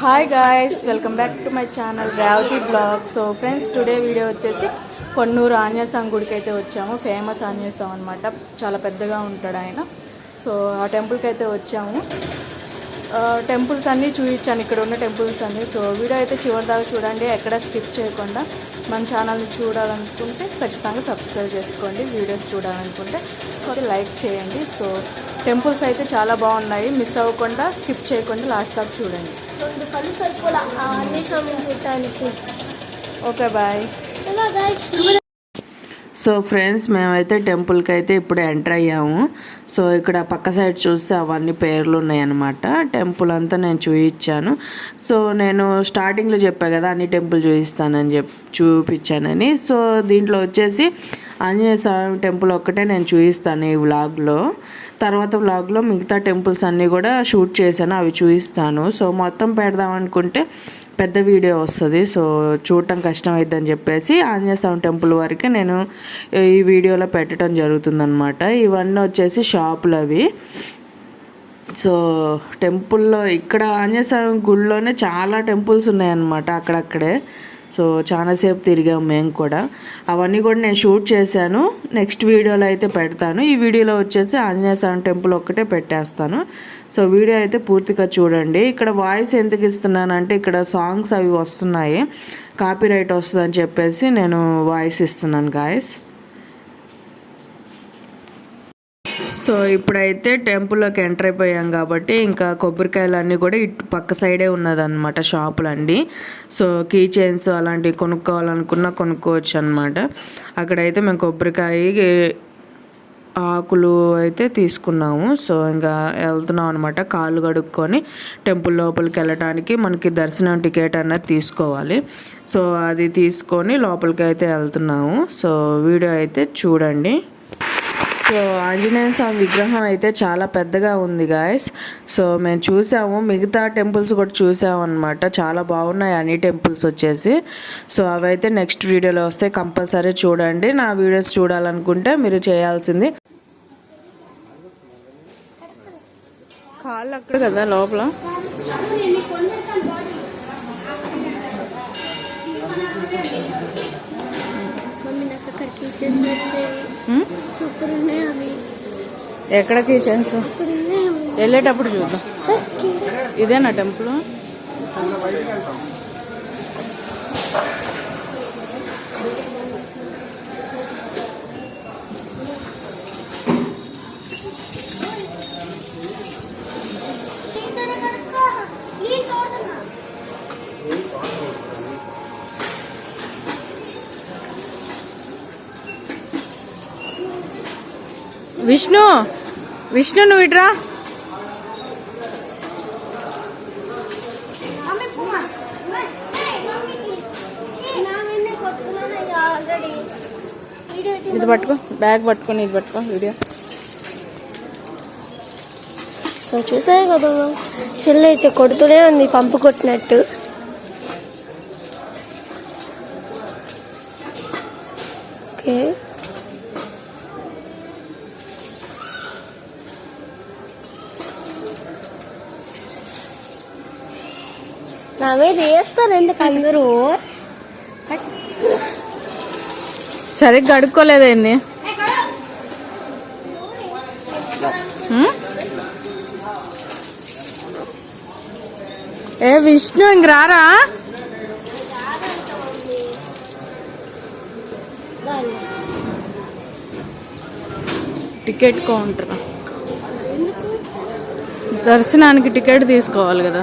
Hi guys welcome back to my channel Revathi blog so friends today video వచ్చేసి కొన్నూరు ఆంజనేయస్వామి గుడికి అయితే వచ్చాము. Famous Anjaneyaswamy అనమాట చాలా పెద్దగా ఉంటాడు ఆయన. సో ఆ టెంపుల్కి అయితే వచ్చాము. టెంపుల్స్ అన్నీ చూపించాను. ఇక్కడ ఉన్న టెంపుల్స్ అన్నీ. సో వీడియో అయితే చివరి దాకా చూడండి. ఎక్కడ స్కిప్ చేయకుండా. మన ఛానల్ని చూడాలనుకుంటే ఖచ్చితంగా సబ్స్క్రైబ్ చేసుకోండి వీడియోస్ చూడాలనుకుంటే ఒకటి లైక్ చేయండి. సో టెంపుల్స్ అయితే చాలా బాగున్నాయి. మిస్ అవ్వకుండా స్కిప్ చేయకుండా లాస్ట్ దాకా చూడండి. రెండు కళ్ళు సరిపోలా? ఆ అన్వేషణ చూడటానికి. Okay bye? సో ఫ్రెండ్స్ మేమైతే టెంపుల్కి అయితే ఇప్పుడు ఎంటర్ అయ్యాము. సో ఇక్కడ పక్క సైడ్ చూస్తే అవన్నీ పేర్లు ఉన్నాయన్నమాట. టెంపుల్ అంతా నేను చూపించాను సో నేను స్టార్టింగ్లో చెప్పా కదా అన్ని టెంపుల్ చూపిస్తానని చెప్ చూపించానని. సో దీంట్లో వచ్చేసి ఆంజనేయ స్వామి టెంపుల్ ఒక్కటే నేను చూపిస్తాను ఈ వ్లాగ్లో. తర్వాత వ్లాగ్లో మిగతా టెంపుల్స్ అన్నీ కూడా షూట్ చేశాను అవి చూపిస్తాను సో మొత్తం పెడదాం అనుకుంటే పెద్ద వీడియో వస్తుంది సో చూడటం కష్టం చెప్పేసి ఆంజనేయ స్వామి టెంపుల్ వరకే నేను ఈ వీడియోలో పెట్టడం జరుగుతుందనమాట ఇవన్నీ వచ్చేసి షాపులు అవి సో టెంపుల్లో ఇక్కడ ఆంజనేయ స్వామి గుడిలోనే చాలా టెంపుల్స్ ఉన్నాయన్నమాట అక్కడక్కడే. సో చాలాసేపు తిరిగాం మేము కూడా. అవన్నీ కూడా నేను షూట్ చేశాను. నెక్స్ట్ వీడియోలో అయితే పెడతాను. ఈ వీడియోలో వచ్చేసి ఆంజనేయ స్వామి టెంపుల్ ఒక్కటే పెట్టేస్తాను. సో వీడియో అయితే పూర్తిగా చూడండి. ఇక్కడ వాయిస్ ఎందుకు ఇస్తున్నానంటే ఇక్కడ సాంగ్స్ అవి వస్తున్నాయి. కాపీ రైట్ వస్తుందని చెప్పేసి నేను వాయిస్ ఇస్తున్నాను గాయస్ సో ఇప్పుడైతే టెంపుల్లోకి ఎంటర్ అయిపోయాం కాబట్టి ఇంకా కొబ్బరికాయలు అన్నీ కూడా ఇటు పక్క సైడే ఉన్నదన్నమాట షాపులండి సో కీ చైన్స్ అలాంటివి కొనుక్కోవాలనుకున్నా కొనుక్కోవచ్చు అనమాట అక్కడైతే మేము కొబ్బరికాయ ఆకులు అయితే తీసుకున్నాము. సో ఇంకా వెళ్తున్నాం అనమాట కాళ్ళు కడుక్కొని టెంపుల్ లోపలికి వెళ్ళటానికి మనకి దర్శనం టికెట్ అన్నది తీసుకోవాలి. సో అది తీసుకొని లోపలికి అయితే వెళ్తున్నాము. సో వీడియో అయితే చూడండి. సో ఆంజనేయ స్వామి విగ్రహం అయితే చాలా పెద్దగా ఉంది గాయస్ సో మేము చూసాము. మిగతా టెంపుల్స్ కూడా చూసాము అనమాట చాలా బాగున్నాయి అన్ని టెంపుల్స్ వచ్చేసి. సో అవైతే నెక్స్ట్ వీడియోలో వస్తే కంపల్సరీ చూడండి. నా వీడియోస్ చూడాలనుకుంటే మీరు చేయాల్సింది. కాళ్ళు అక్కడ కదా లోపల? మమ్మీ నాకు ఎక్కడ కిచెన్స్. వెళ్ళేటప్పుడు చూద్దాం. ఇదేనా టెంపుల్? విష్ణు విష్ణు నువ్వు ఇట్రా ఇది పట్టుకో బ్యాగ్ పట్టుకొని ఇది పట్టుకో వీడియో. సో చూసారు కదా చెల్లి అయితే కొడుతూనే ఉంది పంపు కొట్టినట్టు ఓకే నా మీద వేస్తారు ఎందుకు అందరూ? సరిగ్గా అడుక్కోలేదేంది ఉమ్? ఏ విష్ణు ఇంక రారా? టికెట్ కౌంటర్ దర్శనానికి టికెట్ తీసుకోవాలి కదా.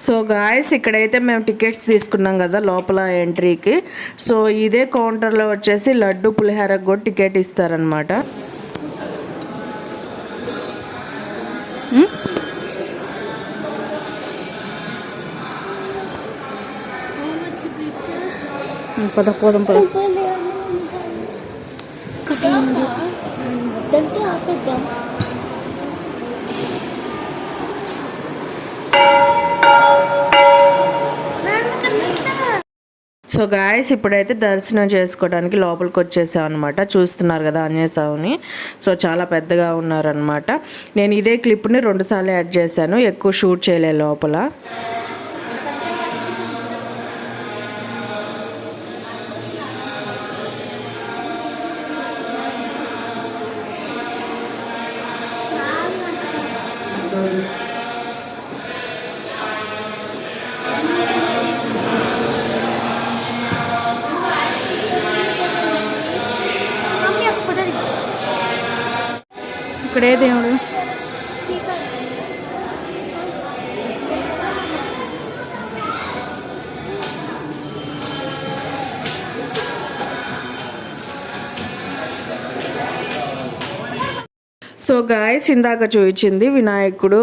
సో గాయస్ ఇక్కడైతే మేము టికెట్స్ తీసుకున్నాం కదా లోపల ఎంట్రీకి సో ఇదే కౌంటర్లో వచ్చేసి లడ్డు పులిహోరకు కూడా టికెట్ ఇస్తారనమాట పద పోదాం పద సో గాయస్ ఇప్పుడైతే దర్శనం చేసుకోవడానికి లోపలికి వచ్చేసాం అనమాట చూస్తున్నారు కదా ఆంజనేయ స్వామిని. సో చాలా పెద్దగా ఉన్నారనమాట నేను ఇదే క్లిప్ని రెండుసార్లు యాడ్ చేశాను. ఎక్కువ షూట్ చేయలే లోపల. ఇక్కడే దేవుడు. సో గాయస్ ఇందాక చూపించింది వినాయకుడు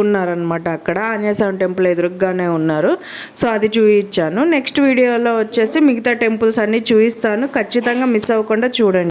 ఉన్నారనమాట అక్కడ. ఆంజనేయస్వామి టెంపుల్ ఎదురుగానే ఉన్నారు. సో అది చూపించాను. నెక్స్ట్ వీడియోలో వచ్చేసి మిగతా టెంపుల్స్ అన్నీ చూపిస్తాను. ఖచ్చితంగా మిస్ అవ్వకుండా చూడండి.